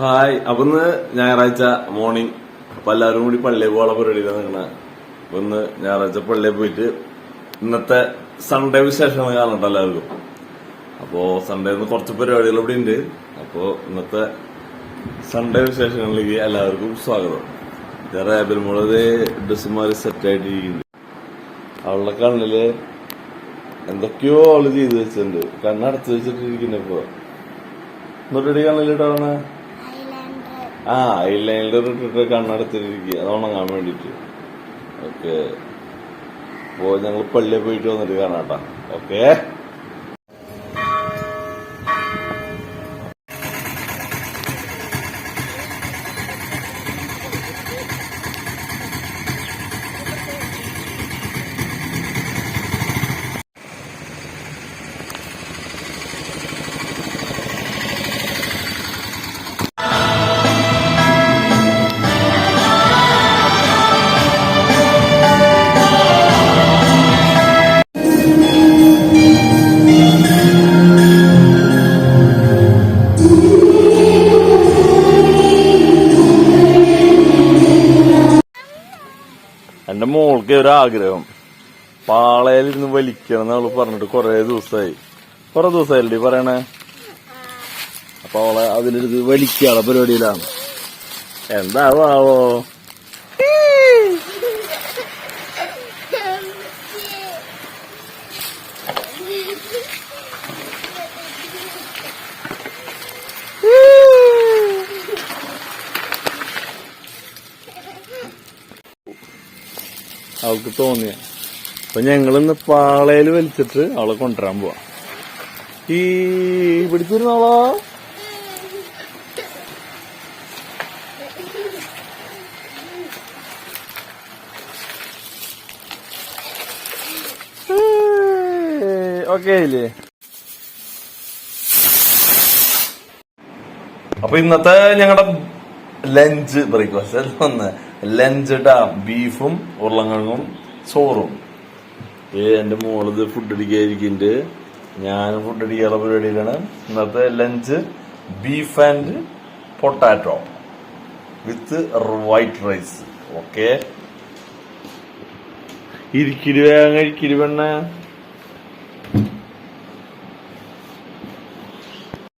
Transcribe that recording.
Hi അപ്പൊ ഇന്ന് ഞായറാഴ്ച മോർണിംഗ് അപ്പൊ എല്ലാവരും കൂടി പള്ളിയിൽ പോകാൻ പരിപാടിയിലാണ് നിങ്ങളെ അപ്പൊ ഇന്ന് ഞായറാഴ്ച പള്ളിയിൽ പോയിട്ട് ഇന്നത്തെ സൺഡേ വിശേഷം കാണട്ടെ എല്ലാവർക്കും. അപ്പോ സൺഡേ കുറച്ച് പരിപാടികൾ ഇവിടെ ഉണ്ട്. അപ്പോ ഇന്നത്തെ സൺഡേ വിശേഷങ്ങളിലേക്ക് എല്ലാവർക്കും സ്വാഗതം. റേബൽ മോളത് ഡ്രസ്സുമാര് സെറ്റ് ആയിട്ടിരിക്കുന്നു. അവളുടെ കണ്ണിൽ എന്തൊക്കെയോ അവൾ ചെയ്ത് വെച്ചിട്ടുണ്ട്. കണ്ണടച്ച് വെച്ചിട്ടിരിക്കുന്നു ഇപ്പൊ. എന്നിട്ട് കണ്ണിലിട്ടാണ് ഐലാൻഡർ ഐ ലൈനർ ഇട്ടിട്ട് കണ്ണടച്ചിട്ടിരിക്കുക. അത് ഉണങ്ങാൻ വേണ്ടിട്ട് ഓക്കെ. അപ്പോ ഞങ്ങൾ പള്ളിയിൽ പോയിട്ട് വന്നിട്ട് കാണാട്ടാ ഓക്കെ. എന്റെ മോൾക്ക് ഒരു ആഗ്രഹം പാളയിലിരുന്ന് വലിക്കണം എന്ന് അവൾ പറഞ്ഞിട്ട് കുറെ ദിവസമായി കൊറേ ദിവസമായില്ലേ പറയണേ? അപ്പൊ അവളെ അതിലിരുന്ന് വലിക്കാനുള്ള പരിപാടിയിലാണ്. എന്താവോ അവൾക്ക് തോന്നിയ. അപ്പൊ ഞങ്ങളിന്ന് പാളയിൽ വലിച്ചിട്ട് അവളെ കൊണ്ടുവരാൻ പോവാ. ഈ പിടിച്ചിരുന്നോളോ ഓക്കെ ഇല്ലേ? അപ്പൊ ഇന്നത്തെ ഞങ്ങളുടെ ലഞ്ച് ബ്രേക്ക്ഫാസ്റ്റ് ഒന്ന്. ലഞ്ച് ഇട്ടാ ബീഫും ഉരുളങ്കിഴങ്ങും ചോറും. ഏ എന്റെ മോളത് ഫുഡ് അടിക്കാതിരിക്കുന്നുണ്ട് ഞാൻ ഫുഡ് അടിക്കാനുള്ള പരിപാടിയിലാണ്. ഇന്നത്തെ lunch beef and potato with white rice okay ഇരിക്കിരി വേഗം കഴിക്കിരി പെണ്ണ.